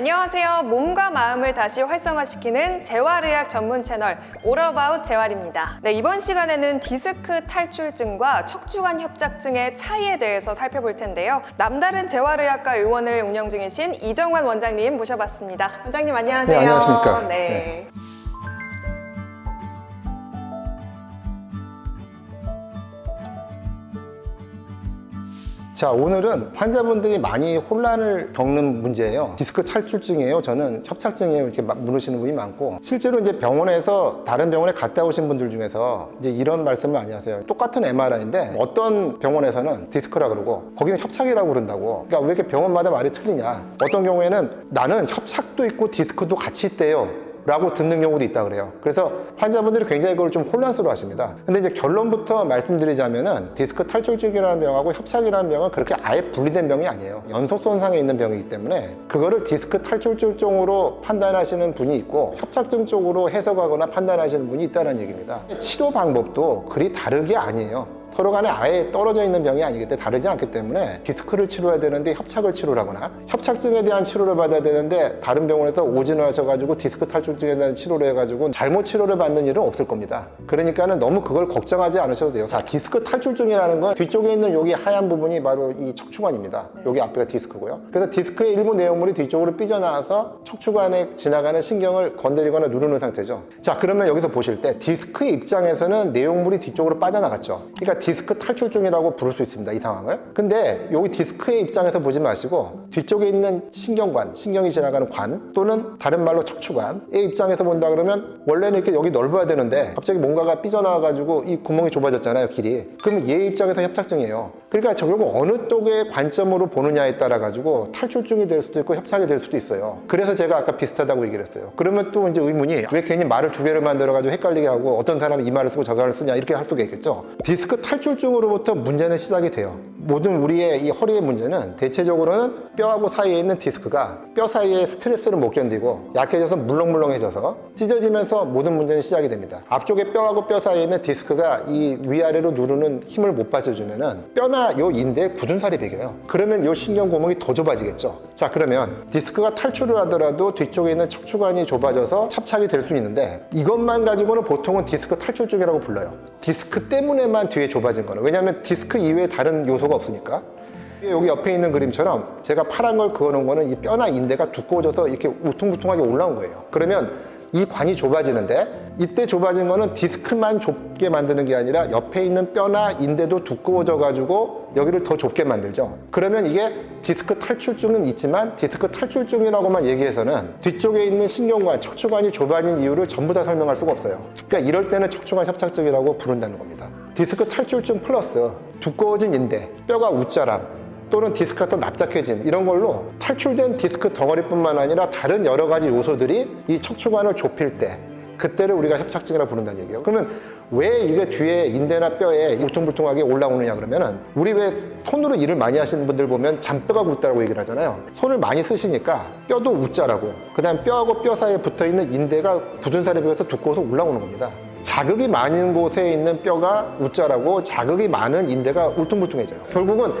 안녕하세요. 몸과 마음을 다시 활성화시키는 재활의학 전문 채널 오러바웃 재활입니다. 네, 이번 시간에는 디스크 탈출증과 척추관 협착증의 차이에 대해서 살펴볼 텐데요. 남다른 재활의학과 의원을 운영 중이신 이정환 원장님 모셔봤습니다. 원장님 안녕하세요. 네, 안녕하십니까. 네. 네. 자, 오늘은 환자분들이 많이 혼란을 겪는 문제예요. 디스크 탈출증이에요. 저는 협착증이에요. 이렇게 막 물으시는 분이 많고 실제로 이제 병원에서 다른 병원에 갔다 오신 분들 중에서 이제 이런 말씀을 많이 하세요. 똑같은 MRI인데 어떤 병원에서는 디스크라 그러고 거기는 협착이라고 그런다고. 그러니까 왜 이렇게 병원마다 말이 틀리냐? 어떤 경우에는 나는 협착도 있고 디스크도 같이 있대요. 라고 듣는 경우도 있다 그래요. 그래서 환자분들이 굉장히 그걸 좀 혼란스러워 하십니다. 근데 이제 결론부터 말씀드리자면은 디스크 탈출증이라는 병하고 협착이라는 병은 그렇게 아예 분리된 병이 아니에요. 연속 손상에 있는 병이기 때문에 그거를 디스크 탈출증 쪽으로 판단하시는 분이 있고 협착증 쪽으로 해석하거나 판단하시는 분이 있다는 얘기입니다. 치료 방법도 그리 다르게 아니에요. 서로 간에 아예 떨어져 있는 병이 아니기 때문에 다르지 않기 때문에 디스크를 치료해야 되는데 협착을 치료하거나 협착증에 대한 치료를 받아야 되는데 다른 병원에서 오진을 하셔가지고 디스크 탈출증에 대한 치료를 해가지고 잘못 치료를 받는 일은 없을 겁니다. 그러니까는 너무 그걸 걱정하지 않으셔도 돼요. 자, 디스크 탈출증이라는 건 뒤쪽에 있는 여기 하얀 부분이 바로 이 척추관입니다. 여기 앞에가 디스크고요. 그래서 디스크의 일부 내용물이 뒤쪽으로 삐져나와서 척추관에 지나가는 신경을 건드리거나 누르는 상태죠. 자, 그러면 여기서 보실 때 디스크의 입장에서는 내용물이 뒤쪽으로 빠져나갔죠. 그러니까 디스크 탈출증이라고 부를 수 있습니다. 이 상황을. 근데 여기 디스크의 입장에서 보지 마시고 뒤쪽에 있는 신경관, 신경이 지나가는 관 또는 다른 말로 척추관의 입장에서 본다 그러면 원래는 이렇게 여기 넓어야 되는데 갑자기 뭔가가 삐져나와가지고 이 구멍이 좁아졌잖아요, 길이. 그러면 얘 입장에서 협착증이에요. 그러니까 저 결국 어느 쪽의 관점으로 보느냐에 따라 가지고 탈출증이 될 수도 있고 협착이 될 수도 있어요. 그래서 제가 아까 비슷하다고 얘기를 했어요. 그러면 또 이제 의문이 왜 괜히 말을 두 개를 만들어 가지고 헷갈리게 하고 어떤 사람이 이 말을 쓰고 저 말을 쓰냐 이렇게 할 수가 있겠죠. 디스크 탈출증으로부터 문제는 시작이 돼요. 모든 우리의 이 허리의 문제는 대체적으로는 뼈하고 사이에 있는 디스크가 뼈 사이에 스트레스를 못 견디고 약해져서 물렁물렁해져서 찢어지면서 모든 문제는 시작이 됩니다. 앞쪽에 뼈하고 뼈 사이에 있는 디스크가 이 위아래로 누르는 힘을 못 받쳐주면은 뼈나 요 인대에 굳은 살이 배겨요. 그러면 요 신경 구멍이 더 좁아지겠죠. 자 그러면 디스크가 탈출을 하더라도 뒤쪽에 있는 척추관이 좁아져서 협착이 될 수 있는데 이것만 가지고는 보통은 디스크 탈출증이라고 불러요. 디스크 때문에만 뒤에 좁아진 거는 왜냐하면 디스크 이외에 다른 요소가 없으니까. 여기 옆에 있는 그림처럼 제가 파란 걸 그어놓은 거는 이 뼈나 인대가 두꺼워져서 이렇게 우퉁부퉁하게 올라온 거예요. 그러면 이 관이 좁아지는데 이때 좁아진 거는 디스크만 좁게 만드는 게 아니라 옆에 있는 뼈나 인대도 두꺼워져 가지고 여기를 더 좁게 만들죠. 그러면 이게 디스크 탈출증은 있지만 디스크 탈출증이라고만 얘기해서는 뒤쪽에 있는 신경관, 척추관이 좁아진 이유를 전부 다 설명할 수가 없어요. 그러니까 이럴 때는 척추관 협착증이라고 부른다는 겁니다. 디스크 탈출증 플러스 두꺼워진 인대, 뼈가 웃자람, 또는 디스크가 더 납작해진 이런 걸로 탈출된 디스크 덩어리뿐만 아니라 다른 여러 가지 요소들이 이 척추관을 좁힐 때 그때를 우리가 협착증이라고 부른다는 얘기예요. 그러면 왜 이게 뒤에 인대나 뼈에 울퉁불퉁하게 올라오느냐 그러면은 우리 왜 손으로 일을 많이 하시는 분들 보면 잔뼈가 굳다라고 얘기를 하잖아요. 손을 많이 쓰시니까 뼈도 웃자라고 그다음 뼈하고 뼈 사이에 붙어 있는 인대가 굳은 살에 비해서 두꺼워서 올라오는 겁니다. 자극이 많은 곳에 있는 뼈가 웃자라고 자극이 많은 인대가 울퉁불퉁해져요. 결국은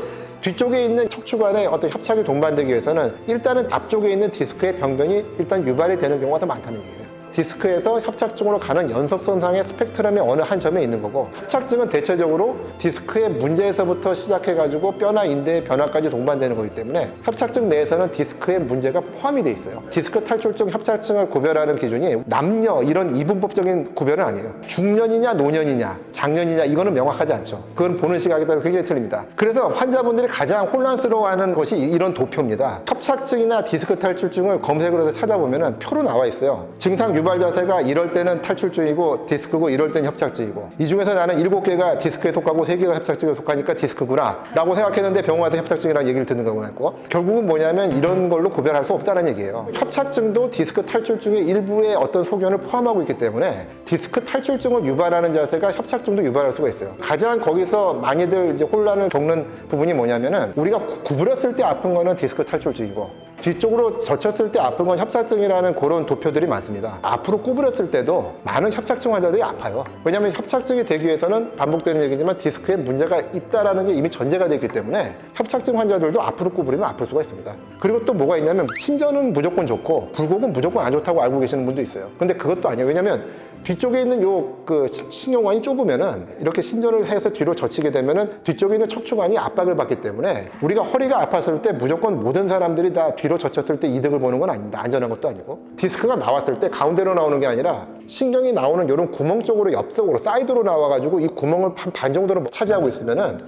뒤쪽에 있는 척추관의 어떤 협착이 동반되기 위해서는 일단은 앞쪽에 있는 디스크의 병변이 일단 유발이 되는 경우가 더 많다는 얘기예요. 디스크에서 협착증으로 가는 연속 손상의 스펙트럼이 어느 한 점에 있는 거고 협착증은 대체적으로 디스크의 문제에서부터 시작해가지고 뼈나 인대의 변화까지 동반되는 거기 때문에 협착증 내에서는 디스크의 문제가 포함이 돼 있어요. 디스크 탈출증 협착증을 구별하는 기준이 남녀 이런 이분법적인 구별은 아니에요. 중년이냐 노년이냐 장년이냐 이거는 명확하지 않죠. 그건 보는 시각에 따라 굉장히 틀립니다. 그래서 환자분들이 가장 혼란스러워하는 것이 이런 도표입니다. 협착증이나 디스크 탈출증을 검색을 해서 찾아보면 표로 나와 있어요. 증상 유발 자세가 이럴 때는 탈출증이고 디스크고 이럴 때는 협착증이고. 이 중에서 나는 일곱 개가 디스크에 속하고 세 개가 협착증에 속하니까 디스크구나 라고 생각했는데 병원 가서 협착증이라는 얘기를 듣는 경우가 있고 결국은 뭐냐면 이런 걸로 구별할 수 없다는 얘기예요. 협착증도 디스크 탈출증의 일부의 어떤 소견을 포함하고 있기 때문에 디스크 탈출증을 유발하는 자세가 협착증도 유발할 수가 있어요. 가장 거기서 많이들 이제 혼란을 겪는 부분이 뭐냐면은 우리가 구- 구부렸을 때 아픈 거는 디스크 탈출증이고 뒤쪽으로 젖혔을 때 아픈 건 협착증이라는 그런 도표들이 많습니다. 앞으로 구부렸을 때도 많은 협착증 환자들이 아파요. 왜냐하면 협착증이 되기 위해서는 반복되는 얘기지만 디스크에 문제가 있다라는 게 이미 전제가 되어 있기 때문에 협착증 환자들도 앞으로 구부리면 아플 수가 있습니다. 그리고 또 뭐가 있냐면 신전은 무조건 좋고 굴곡은 무조건 안 좋다고 알고 계시는 분도 있어요. 근데 그것도 아니에요. 왜냐하면 뒤쪽에 있는 요 그 신경관이 좁으면은 이렇게 신전을 해서 뒤로 젖히게 되면은 뒤쪽에 있는 척추관이 압박을 받기 때문에 우리가 허리가 아팠을 때 무조건 모든 사람들이 다 뒤로 젖혔을 때 이득을 보는 건 아닙니다. 안전한 것도 아니고 디스크가 나왔을 때 가운데로 나오는 게 아니라 신경이 나오는 이런 구멍 쪽으로 옆쪽으로 사이드로 나와가지고 이 구멍을 한 반 정도로 차지하고 있으면은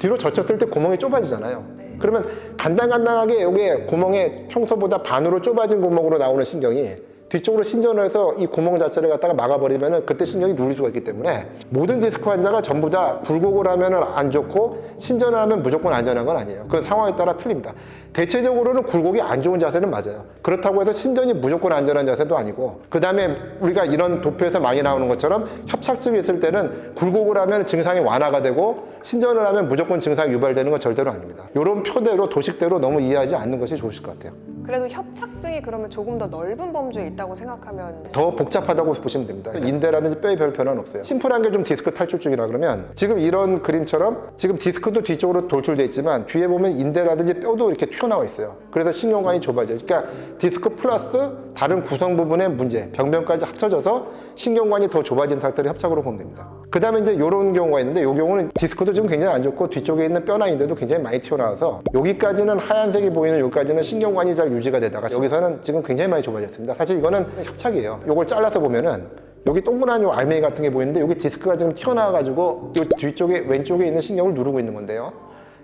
뒤로 젖혔을 때 구멍이 좁아지잖아요. 그러면 간당간당하게 여기에 구멍에 평소보다 반으로 좁아진 구멍으로 나오는 신경이 뒤쪽으로 신전을 해서 이 구멍 자체를 갖다가 막아버리면 그때 신경이 눌릴 수가 있기 때문에 모든 디스크 환자가 전부 다 굴곡을 하면 안 좋고 신전을 하면 무조건 안전한 건 아니에요. 그 상황에 따라 틀립니다. 대체적으로는 굴곡이 안 좋은 자세는 맞아요. 그렇다고 해서 신전이 무조건 안전한 자세도 아니고 그 다음에 우리가 이런 도표에서 많이 나오는 것처럼 협착증이 있을 때는 굴곡을 하면 증상이 완화가 되고 신전을 하면 무조건 증상이 유발되는 건 절대로 아닙니다. 이런 표대로 도식대로 너무 이해하지 않는 것이 좋으실 것 같아요. 그래도 협착증이 그러면 조금 더 넓은 범주에 있다고 생각하면 더 복잡하다고 보시면 됩니다. 인대라든지 뼈에 별 변화는 없어요. 심플한 게 좀 디스크 탈출증이라 그러면 지금 이런 그림처럼 지금 디스크도 뒤쪽으로 돌출돼 있지만 뒤에 보면 인대라든지 뼈도 이렇게 튀어나와 있어요. 그래서 신경관이 좁아져요. 그러니까 디스크 플러스 다른 구성 부분의 문제, 병변까지 합쳐져서 신경관이 더 좁아진 상태를 협착으로 보면 됩니다. 그 다음에 이제 이런 경우가 있는데 이 경우는 디스크도 지금 굉장히 안 좋고 뒤쪽에 있는 뼈나 인대도 굉장히 많이 튀어나와서 여기까지는 하얀색이 보이는 여기까지는 신경관이 잘 유지가 되다가 여기서는 지금 굉장히 많이 좁아졌습니다. 사실 이거는 협착이에요. 이걸 잘라서 보면은 여기 동그란 요 알맹이 같은 게 보이는데 여기 디스크가 지금 튀어나와가지고 이 뒤쪽에 왼쪽에 있는 신경을 누르고 있는 건데요.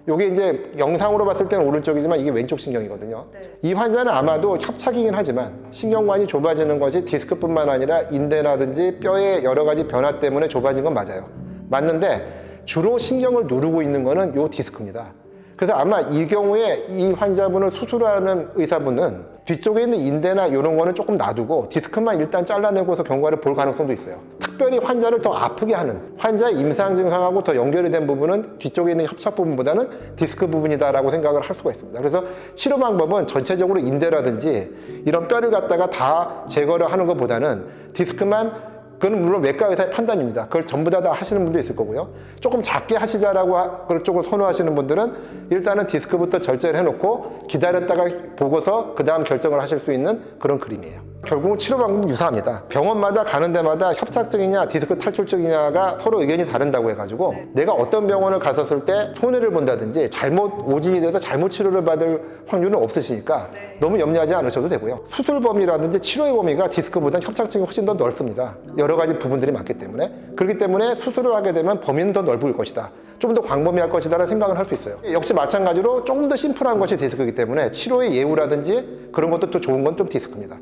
요게 이제 영상으로 봤을 때는 오른쪽이지만 이게 왼쪽 신경이거든요. 이 환자는 아마도 협착이긴 하지만 신경관이 좁아지는 것이 디스크뿐만 아니라 인대라든지 뼈의 여러 가지 변화 때문에 좁아진 건 맞아요. 맞는데 주로 신경을 누르고 있는 거는 요 디스크입니다. 그래서 아마 이 경우에 이 환자분을 수술하는 의사분은 뒤쪽에 있는 인대나 이런 거는 조금 놔두고 디스크만 일단 잘라내고서 경과를 볼 가능성도 있어요. 특별히 환자를 더 아프게 하는 환자의 임상 증상하고 더 연결이 된 부분은 뒤쪽에 있는 협착 부분보다는 디스크 부분이다라고 생각을 할 수가 있습니다. 그래서 치료 방법은 전체적으로 인대라든지 이런 뼈를 갖다가 다 제거를 하는 것보다는 디스크만 그건 물론 외과 의사의 판단입니다. 그걸 전부 다, 다 하시는 분도 있을 거고요. 조금 작게 하시자라고 하- 그런 쪽을 선호하시는 분들은 일단은 디스크부터 절제를 해놓고 기다렸다가 보고서 그 다음 결정을 하실 수 있는 그런 그림이에요. 결국은 치료 방법은 유사합니다. 병원마다 가는 데마다 협착증이냐 디스크 탈출증이냐가 서로 의견이 다른다고 해가지고 내가 어떤 병원을 갔었을 때 손해를 본다든지 잘못 오진이 돼서 잘못 치료를 받을 확률은 없으시니까 너무 염려하지 않으셔도 되고요. 수술 범위라든지 치료의 범위가 디스크보다는 협착증이 훨씬 더 넓습니다. 여러 가지 부분들이 많기 때문에 그렇기 때문에 수술을 하게 되면 범위는 더 넓을 것이다. 좀 더 광범위할 것이다라는 생각을 할 수 있어요. 역시 마찬가지로 조금 더 심플한 것이 디스크이기 때문에 치료의 예후라든지 그런 것도 또 좋은 건 좀 디스크입니다.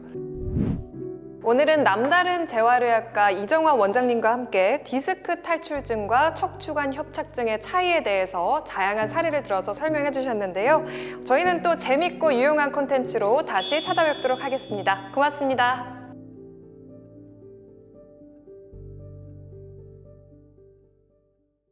오늘은 남다른 재활의학과 이정환 원장님과 함께 디스크 탈출증과 척추관 협착증의 차이에 대해서 다양한 사례를 들어서 설명해 주셨는데요. 저희는 또 재밌고 유용한 콘텐츠로 다시 찾아뵙도록 하겠습니다. 고맙습니다.